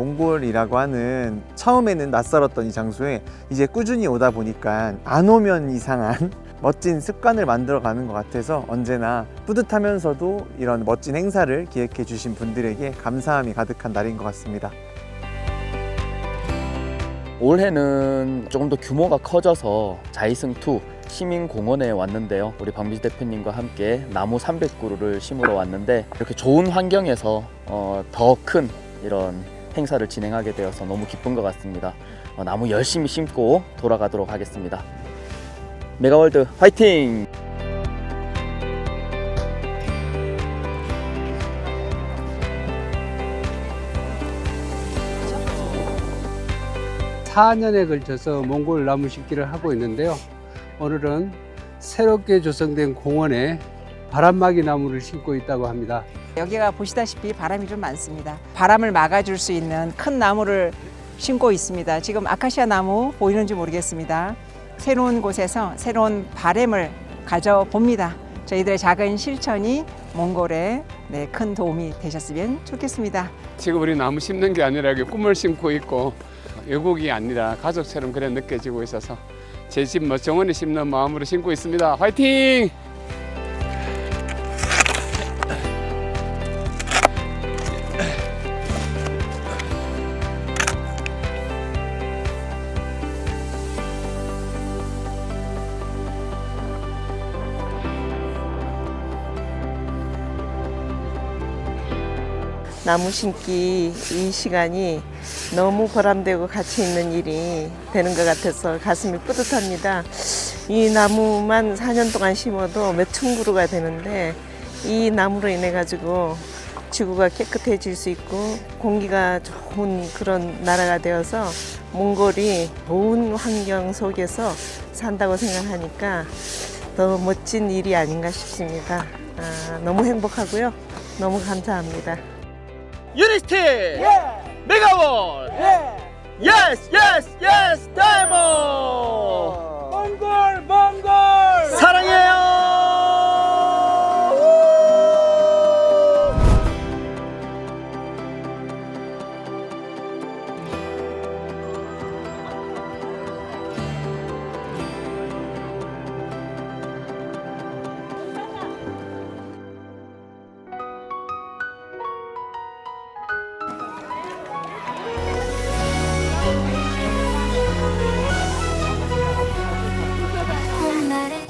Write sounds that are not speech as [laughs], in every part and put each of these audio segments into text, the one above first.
몽골이라고 하는 처음에는 낯설었던 이 장소에 이제 꾸준히 오다 보니까 안 오면 이상한 [laughs] 멋진 습관을 만들어 가는 것 같아서 언제나 뿌듯하면서도 이런 멋진 행사를 기획해 주신 분들에게 감사함이 가득한 날인 것 같습니다. 올해는 조금 더 규모가 커져서 자이승2 시민공원에 왔는데요. 우리 박미지 대표님과 함께 나무 300그루를 심으러 왔는데 이렇게 좋은 환경에서 어, 더큰 이런 행사를 진행하게 되어서 너무 기쁜 것 같습니다. 어, 나무 열심히 심고 돌아가도록 하겠습니다. 메가월드 화이팅! 사 년에 걸쳐서 몽골 나무 심기를 하고 있는데요. 오늘은 새롭게 조성된 공원에 바람막이 나무를 심고 있다고 합니다. 여기가 보시다시피 바람이 좀 많습니다. 바람을 막아줄 수 있는 큰 나무를 심고 있습니다. 지금 아카시아 나무 보이는지 모르겠습니다. 새로운 곳에서 새로운 바램을 가져봅니다. 저희들의 작은 실천이 몽골에 네, 큰 도움이 되셨으면 좋겠습니다. 지금 우리 나무 심는 게 아니라 꿈을 심고 있고 외국이 아니라 가족처럼 그래 느껴지고 있어서 제집뭐 정원에 심는 마음으로 심고 있습니다. 화이팅! 나무 심기 이 시간이 너무 보람되고 가치 있는 일이 되는 것 같아서 가슴이 뿌듯합니다. 이 나무만 4년 동안 심어도 몇 천 그루가 되는데 이 나무로 인해 가지고 지구가 깨끗해질 수 있고 공기가 좋은 그런 나라가 되어서 몽골이 좋은 환경 속에서 산다고 생각하니까 더 멋진 일이 아닌가 싶습니다. 아, 너무 행복하고요. 너무 감사합니다. 유니스티! 메가월! 예스 예스 예스 다이몬! 몽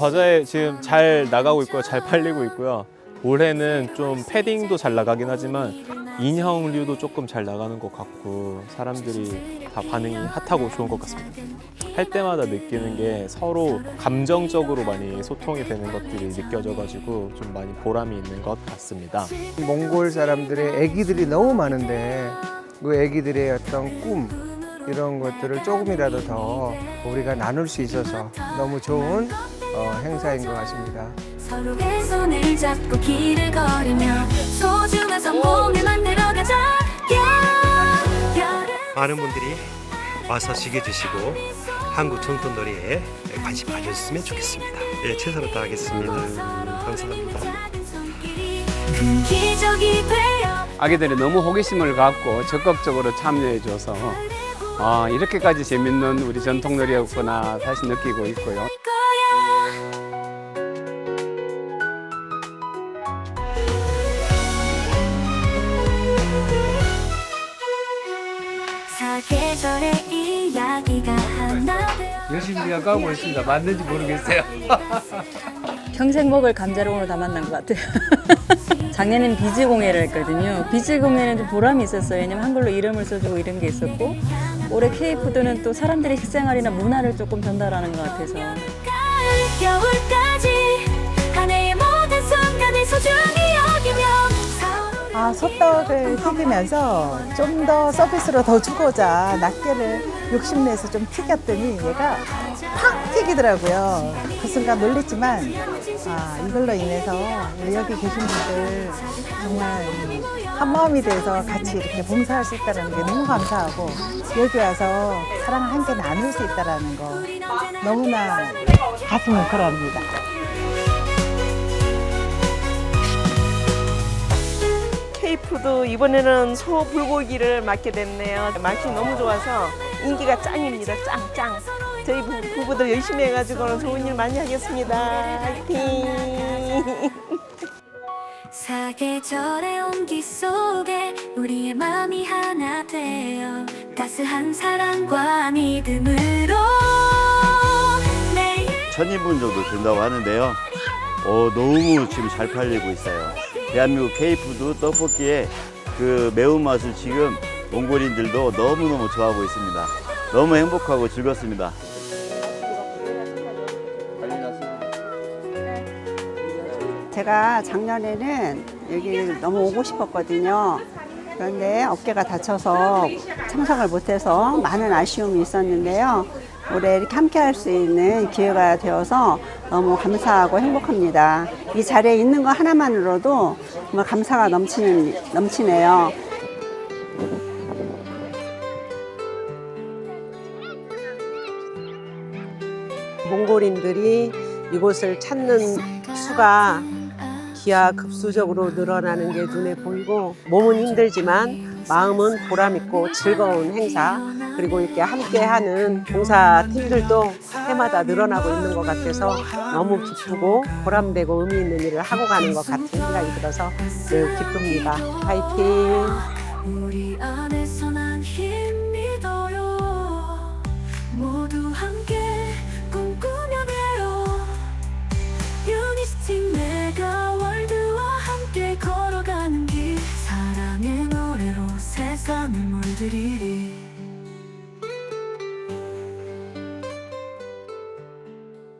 과자에 지금 잘 나가고 있고요. 잘 팔리고 있고요. 올해는 좀 패딩도 잘 나가긴 하지만 인형류도 조금 잘 나가는 것 같고 사람들이 다 반응이 핫하고 좋은 것 같습니다. 할 때마다 느끼는 게 서로 감정적으로 많이 소통이 되는 것들이 느껴져가지고 좀 많이 보람이 있는 것 같습니다. 몽골 사람들의 애기들이 너무 많은데 그 애기들의 어떤 꿈 이런 것들을 조금이라도 더 우리가 나눌 수 있어서 너무 좋은 어, 행사인 것 같습니다. 서로의 손을 잡고 길을 걸으며 소중한 성공을 만들어 가자 yeah. 여름 많은 분들이 와서 즐겨주시고 한국 전통놀이에 관심 가져주셨으면 좋겠습니다. 예, 최선을 다하겠습니다. 감사합니다. 기적이 되어 아기들이 너무 호기심을 갖고 적극적으로 참여해줘서 아, 이렇게까지 재밌는 우리 전통놀이였구나 다시 느끼고 있고요. 거야 사계절의 이야기가 하나 되어 열심히 가고 있습니다. 맞는지 모르겠어요. [laughs] 평생 먹을 감자를 오늘 다 만난 것 같아요. [laughs] 작년에는 비즈 공예를 했거든요. 비즈 공예는 좀 보람이 있었어요. 왜냐면 한글로 이름을 써주고 이런 게 있었고 올해 K푸드는 또 사람들의 식생활이나 문화를 조금 전달하는 것 같아서 가을 겨울까지 한 해의 모든 순간을 소중히 여기며 서로 아, 소떡을 튀기면서 좀 더 서비스로 더 주고자 낱개를 욕심내서 좀 튀겼더니 얘가 팍 튀기더라고요. 그 순간 놀랬지만 아, 이걸로 인해서 우리 여기 계신 분들 정말 한 마음이 돼서 같이 이렇게 봉사할 수 있다는 게 너무 감사하고 여기 와서 사랑 한개 나눌 수 있다는 거 너무나 가슴 뭉클합니다. K푸드 이번에는 소 불고기를 맡게 됐네요. 맛이 너무 좋아서 인기가 짱입니다. 짱 짱. 저희 부- 부부들 열심히 해가지고 좋은 일 많이 하겠습니다. 화이팅! 사계절의 온기 속에 우리의 마음이 하나 되어 따스한 사랑과 믿음으로 내일 천인분 정도 된다고 하는데요. 어, 너무 지금 잘 팔리고 있어요. 대한민국 K푸드 떡볶이의 그 매운맛을 지금 몽골인들도 너무너무 좋아하고 있습니다. 너무 행복하고 즐겁습니다. 제가 작년에는 여기 너무 오고 싶었거든요. 그런데 어깨가 다쳐서 참석을 못해서 많은 아쉬움이 있었는데요. 올해 이렇게 함께 할 수 있는 기회가 되어서 너무 감사하고 행복합니다. 이 자리에 있는 거 하나만으로도 정말 감사가 넘치는, 넘치네요. 몽골인들이 이곳을 찾는 수가 기하급수적으로 늘어나는 게 눈에 보이고 몸은 힘들지만 마음은 보람 있고 즐거운 행사 그리고 이렇게 함께하는 봉사 팀들도 해마다 늘어나고 있는 것 같아서 너무 기쁘고 보람되고 의미 있는 일을 하고 가는 것 같은 생각이 들어서 매우 기쁩니다. 파이팅! 걸어가